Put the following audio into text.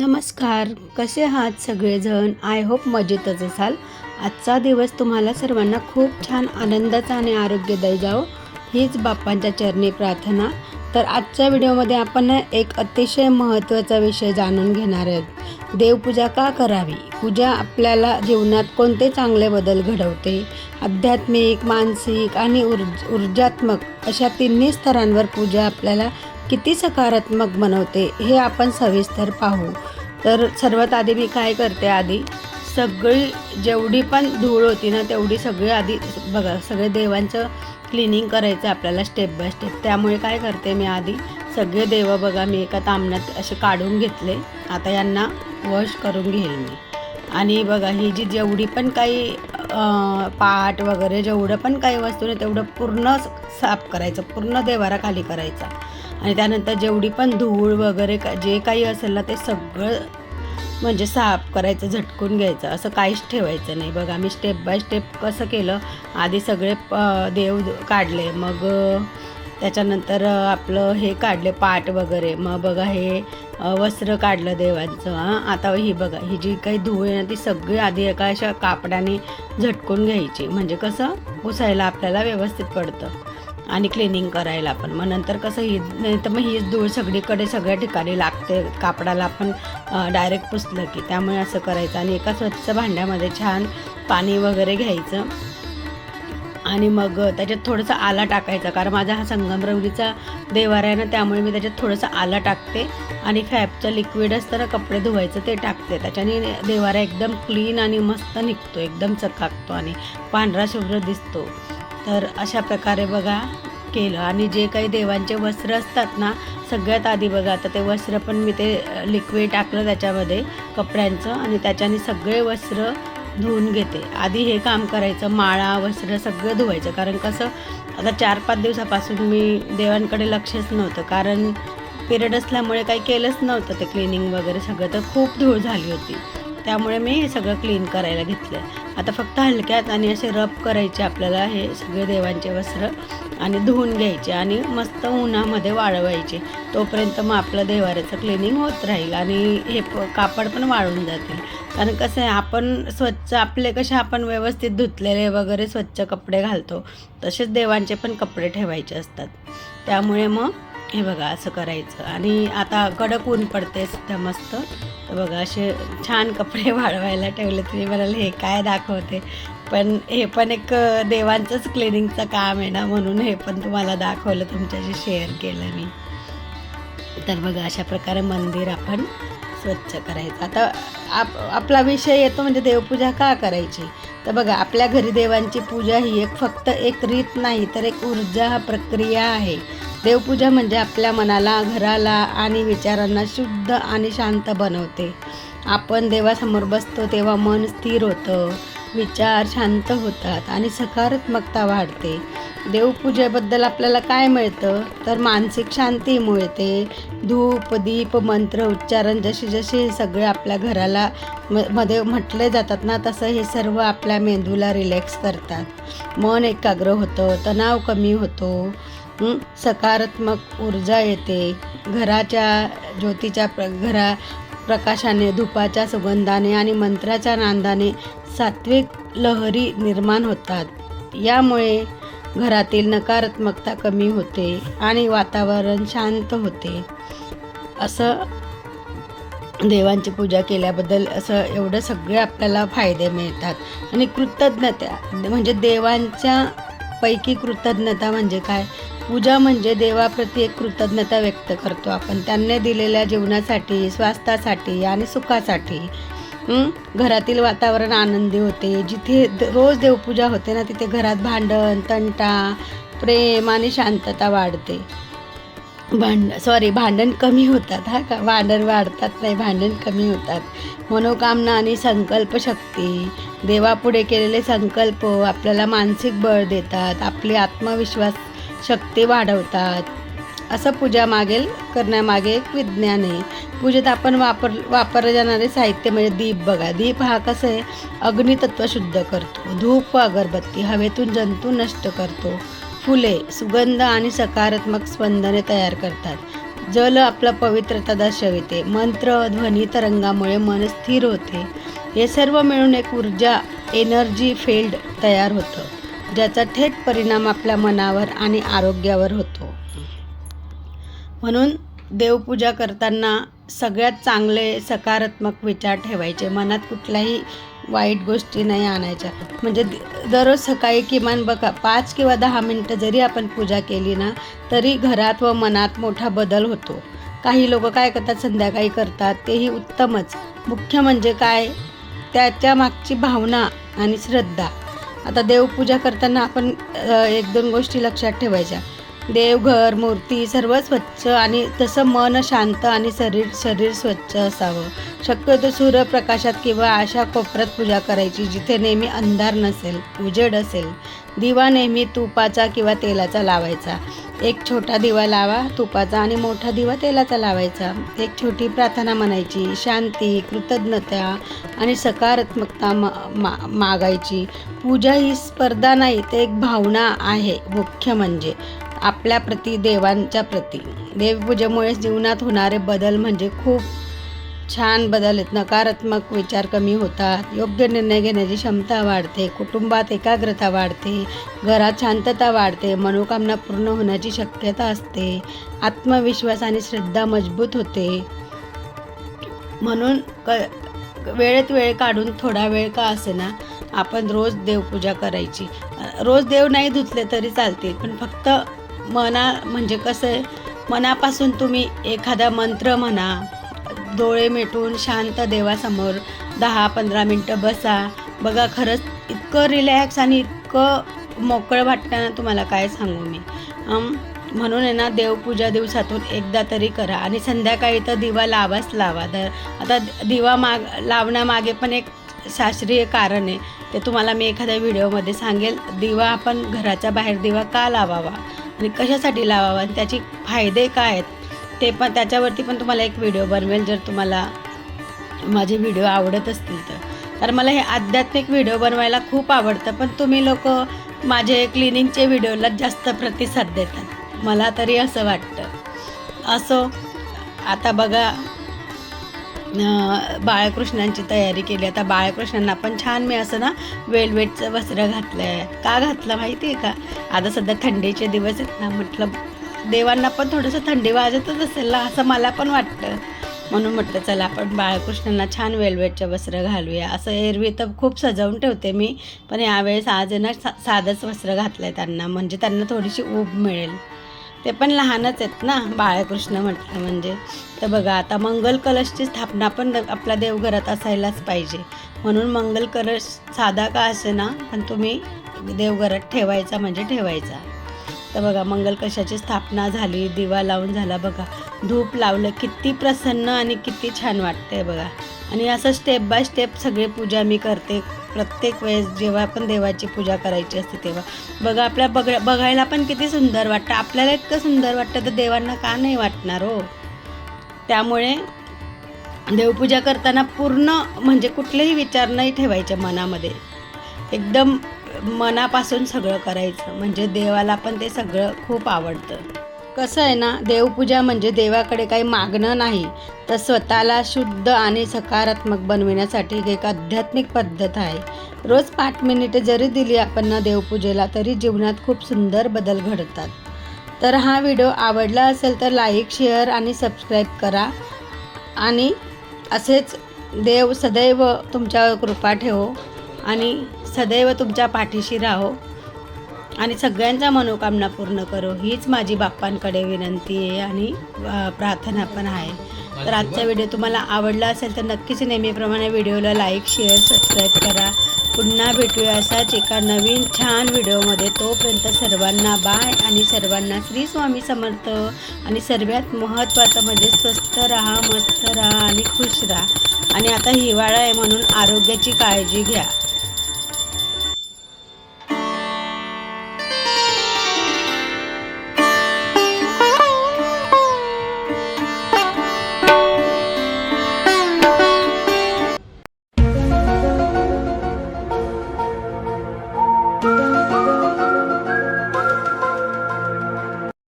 नमस्कार कसे आहात सगळेजण? आय होप मजेतच असाल. आजचा दिवस तुम्हाला सर्वांना खूप छान आनंदाचा आणि आरोग्यदायी जाओ हीच बाप्पांच्या चरणी प्रार्थना. तर आजच्या व्हिडिओमध्ये आपण एक अतिशय महत्त्वाचा विषय जाणून घेणार आहोत. देवपूजा का करावी? पूजा आपल्याला जीवनात कोणते चांगले बदल घडवते? आध्यात्मिक मानसिक आणि ऊर्ज ऊर्जात्मक अशा तिन्ही स्तरांवर पूजा आपल्याला किती सकारात्मक बनवते हे आपण सविस्तर पाहू. तर सर्वात आधी मी काय करते आधी? सगळी जेवढी पण धूळ होती ना तेवढी सगळी आधी बघा सगळे देवांचं क्लिनिंग करायचं आपल्याला स्टेप बाय स्टेप त्यामुळे काय करते मी आधी? सगळे देव बघा मी एका तामण्यात असे काढून घेतले. आता यांना वॉश करून घेईल मी. आणि बघा ही जी जेवढी पण काही पाट वगैरे जेवढं पण काही वस्तू आहे तेवढं पूर्ण साफ करायचं पूर्ण देवारा खाली करायचा. आणि त्यानंतर जेवढी पण धूळ वगैरे का जे काही असेल ना ते सगळं म्हणजे साफ करायचं झटकून घ्यायचं. असं काहीच ठेवायचं नाही. बघा मी स्टेप बाय स्टेप कसं केलं आधी सगळे प- देव काढले. मग त्याच्यानंतर आपलं हे काढले पाट वगैरे. मग बघा हे वस्त्र काढलं देवांचं हां. आता ही बघा ही जी काही धूळ आहे ना ती सगळी आधी एका अशा कापडाने झटकून घ्यायची. म्हणजे कसं? पुसायला आपल्याला व्यवस्थित पडतं. आणि क्लिनिंग करायला पण. मग नंतर कसं ही नाही तर मग हीच धूळ सगळीकडे सगळ्या ठिकाणी लागते. कापडाला आपण डायरेक्ट पुसलं की. त्यामुळे असं करायचं. आणि एका स्वच्छ भांड्यामध्ये छान पाणी वगैरे घ्यायचं. आणि मग त्याच्यात थोडंसं आला टाकायचा. कारण माझा हा संगमरवरीचा देवारा आहे ना त्यामुळे मी त्याच्यात थोडंसं आला टाकते. आणि फॅबचं लिक्विड असतं ना कपडे धुवायचं ते टाकते. त्याच्याने देवारा एकदम क्लीन आणि मस्त निघतो एकदम चकाकतो आणि पांढरा शुभ्र दिसतो. तर अशा प्रकारे बघा केलं. आणि जे काही देवांचे वस्त्र असतात ना सगळ्यात आधी बघा आता ते वस्त्र पण मी ते लिक्विड टाकलं त्याच्यामध्ये कपड्यांचं. आणि त्याच्याने सगळे वस्त्र धुवून घेते. आधी हे काम करायचं माळा वस्त्र सगळं धुवायचं. कारण कसं आता चार पाच दिवसापासून मी देवांकडे लक्षच नव्हतं. कारण पिरियड असल्यामुळे काही केलंच नव्हतं ते क्लिनिंग वगैरे सगळं. तर खूप धूळ झाली होती. त्यामुळे मी हे सगळं क्लीन करायला घेतलं आता फक्त हलक्यात आणि असे रब करायचे आपल्याला हे सगळे देवांचे वस्त्र आणि धुवून घ्यायचे आणि मस्त उन्हामध्ये वाळवायचे. तोपर्यंत मग आपलं देवाऱ्याचं क्लिनिंग होत राहील आणि हे प कापड पण वाळून जातील. कारण कसं आहे आपण स्वच्छ आपले कसे आपण व्यवस्थित धुतलेले वगैरे स्वच्छ कपडे घालतो तसेच देवांचे पण कपडे ठेवायचे असतात. त्यामुळे मग हे बघा असं करायचं. आणि आता कडक ऊन पडते सध्या मस्त. तर बघा असे छान कपडे वाळवायला ठेवले तुम्ही म्हणाल हे काय दाखवते? पण हे पण एक देवांचंच क्लिनिंगचं काम आहे ना म्हणून हे पण तुम्हाला दाखवलं तुमच्याशी शेअर केलं मी. तर बघा अशा प्रकारे मंदिर आपण स्वच्छ करायचं. आता आप आपला विषय येतो म्हणजे देवपूजा का करायची? तर बघा आपल्या घरी देवांची पूजा ही एक फक्त एक रीत नाही तर एक ऊर्जा प्रक्रिया आहे. देवपूजा म्हणजे आपल्या मनाला घराला आणि विचारांना शुद्ध आणि शांत बनवते. आपण देवासमोर बसतो तेव्हा मन स्थिर होतं विचार शांत होतात आणि सकारात्मकता वाढते. देवपूजेबद्दल आपल्याला काय मिळतं? तर मानसिक शांती मिळते धूप दीप मंत्र उच्चारण जसे जसे हे सगळे आपल्या घराला म मध्ये म्हटले जातात ना तसं हे सर्व आपल्या मेंदूला रिलॅक्स करतात. मन एकाग्र होतं तणाव कमी होतो सकारात्मक ऊर्जा येते. घराच्या ज्योतीच्या प्र घरा प्रकाशाने धुपाच्या सुगंधाने आणि मंत्राच्या नांदाने सात्विक लहरी निर्माण होतात. यामुळे घरातील नकारात्मकता कमी होते आणि वातावरण शांत होते. असं देवांची पूजा केल्याबद्दल असं एवढं सगळे आपल्याला फायदे मिळतात. आणि कृतज्ञता म्हणजे देवांच्या पैकी कृतज्ञता म्हणजे काय? पूजा म्हणजे देवाप्रती एक कृतज्ञता व्यक्त करतो आपण. त्यांनी दिलेल्या जीवनासाठी स्वास्थ्यासाठी आणि सुखासाठी. घरातील वातावरण आनंदी होते. जिथे द- रोज देवपूजा होते ना तिथे घरात भांडण तंटा प्रेम आणि शांतता वाढते. भांड सॉरी भांडण कमी होतात हा का? भांडण वाढतात नाही भांडण कमी होतात. मनोकामना आणि संकल्प शक्ती. देवापुढे केलेले संकल्प आपल्याला मानसिक बळ देतात आपली आत्मविश्वास शक्ती वाढवतात. असं पूजा मागेल करण्यामागे एक विज्ञान आहे. पूजेत आपण वापर वापरले जाणारे साहित्य म्हणजे दीप बघा. दीप हा कसं आहे? अग्नितत्व शुद्ध करतो. धूप व अगरबत्ती हवेतून जंतू नष्ट करतो. फुले सुगंध आणि सकारात्मक स्पंदने तयार करतात. जल आपलं पवित्रता दर्शविते. मंत्र ध्वनी तरंगामुळे मन स्थिर होते. हे सर्व मिळून एक ऊर्जा एनर्जी फील्ड तयार होतं ज्याचा थेट परिणाम आपल्या मनावर आणि आरोग्यावर होतो. म्हणून देवपूजा करताना सगळ्यात चांगले सकारात्मक विचार ठेवायचे. मनात कुठल्याही वाईट गोष्टी नाही आणायच्या. म्हणजे दररोज सकाळी किमान बघा पाच किंवा दहा मिनटं जरी आपण पूजा केली ना तरी घरात व मनात मोठा बदल होतो. काही लोक काय करतात संध्याकाळी करतात तेही उत्तमच. मुख्य म्हणजे काय? त्याच्या मागची भावना आणि श्रद्धा. आता देवपूजा करताना आपण एक दोन गोष्टी लक्षात ठेवायच्या. देवघर मूर्ती सर्व स्वच्छ आणि तसं मन शांत आणि शरीर शरीर स्वच्छ असावं. शक्यतो सूर्यप्रकाशात किंवा अशा कोपऱ्यात पूजा करायची जिथे नेहमी अंधार नसेल उजेड असेल. दिवा नेहमी तुपाचा किंवा तेलाचा लावायचा. एक छोटा दिवा लावा तुपाचा आणि मोठा दिवा तेलाचा लावायचा. एक छोटी प्रार्थना म्हणायची शांती कृतज्ञता आणि सकारात्मकता मा मा मागायची. पूजा ही स्पर्धा नाही ते एक भावना आहे मुख्य म्हणजे. आपल्या प्रती देवांच्या प्रती. देवपूजेमुळे जीवनात होणारे बदल म्हणजे खूप छान बदल आहेत. नकारात्मक विचार कमी होतात. योग्य निर्णय घेण्याची क्षमता वाढते. कुटुंबात एकाग्रता वाढते. घरात शांतता वाढते. मनोकामना पूर्ण होण्याची शक्यता असते. आत्मविश्वास आणि श्रद्धा मजबूत होते. म्हणून क वेळेत वेळ काढून थोडा वेळ का असेना आपण रोज देवपूजा करायची. रोज देव नाही धुतले तरी चालतील पण फक्त मना म्हणजे कसं आहे मनापासून तुम्ही एखादा मंत्र म्हणा डोळे मिटून शांत देवासमोर दहा पंधरा मिनटं बसा. बघा खरंच इतकं रिलॅक्स आणि इतकं मोकळं वाटतं ना तुम्हाला काय सांगू मी. म्हणून आहे ना देवपूजा दिवसातून एकदा तरी करा. आणि संध्याकाळी तर दिवा लावाच लावा. तर आता दिवा माग लावण्यामागे पण एक शास्त्रीय कारण आहे. ते तुम्हाला मी एखाद्या व्हिडिओमध्ये सांगेल. दिवा आपण घराच्या बाहेर दिवा का लावावा? आणि कशासाठी लावावा आणि त्याचे फायदे काय आहेत ते पण त्याच्यावरती पण तुम्हाला एक व्हिडिओ बनवेल जर तुम्हाला माझे व्हिडिओ आवडत असतील तर. तर मला हे आध्यात्मिक व्हिडिओ बनवायला खूप आवडतं पण तुम्ही लोक माझे क्लिनिंगचे व्हिडिओला जास्त प्रतिसाद देतात. मला तरी असं वाटतं. असो आता बघा बाळकृष्णांची तयारी केली. आता बाळकृष्णांना पण छान मी असं ना वेलवेटचं वस्त्र घातलं आहे का घातलं माहिती आहे का? आता सध्या थंडीचे दिवस आहेत ना म्हटलं देवांना पण थोडंसं थंडी वाजतच असेल ना असं मला पण वाटतं. म्हणून म्हटलं चला आपण बाळकृष्णांना छान वेलवेटचं वस्त्र घालूया. असं एरवी तर खूप सजवून ठेवते मी पण यावेळेस आज आहे ना सा साधंच वस्त्र घातलं आहे त्यांना. म्हणजे त्यांना थोडीशी ऊब मिळेल. ते पण लहानच आहेत ना बाळकृष्ण म्हटलं म्हणजे. तर बघा आता मंगल कलशची स्थापना पण आपल्या देवघरात असायलाच पाहिजे. म्हणून मंगल कलश साधा का असे ना पण तुम्ही देवघरात ठेवायचा म्हणजे ठेवायचा. तर बघा मंगल कशाची स्थापना झाली दिवा लावून झाला बघा. धूप लावलं किती प्रसन्न आणि किती छान वाटतंय बघा. आणि असं स्टेप बाय स्टेप सगळे पूजा मी करते. प्रत्येक वेळेस जेव्हा आपण देवाची पूजा करायची असते तेव्हा. बघा आपल्या बघ बघायला पण किती सुंदर वाटतं. आपल्याला इतकं सुंदर वाटतं तर देवांना का नाही वाटणार हो? त्यामुळे देवपूजा करताना पूर्ण म्हणजे कुठलेही विचार नाही ठेवायचे मनामध्ये. एकदम मनापासून सगळं करायचं. म्हणजे देवाला पण ते सगळं खूप आवडतं. कसं आहे ना देवपूजा म्हणजे देवाकडे काही मागणं नाही तर स्वतःला शुद्ध आणि सकारात्मक बनविण्यासाठी एक आध्यात्मिक पद्धत आहे. रोज पाच मिनिटे जरी दिली आपण ना देवपूजेला तरी जीवनात खूप सुंदर बदल घडतात. तर हा व्हिडिओ आवडला असेल तर लाईक शेअर आणि सबस्क्राईब करा. आणि असेच देव सदैव तुमच्यावर कृपा ठेवो आणि सदैव तुमच्या पाठीशी राहो. आणि सगळ्यांच्या मनोकामना पूर्ण करो हीच माझी बाप्पांकडे विनंती आहे आणि प्रार्थना पण आहे. तर आजचा व्हिडिओ तुम्हाला आवडला असेल तर नक्कीच नेहमीप्रमाणे व्हिडिओला लाईक शेअर सबस्क्राईब करा. पुन्हा भेटूया असाच एका नवीन छान व्हिडिओमध्ये. तोपर्यंत सर्वांना बाय आणि सर्वांना श्री स्वामी समर्थ. आणि सर्वात महत्त्वाचं म्हणजे स्वस्त राहा मस्त राहा आणि खुश राहा. आणि आता हिवाळा आहे म्हणून आरोग्याची काळजी घ्या.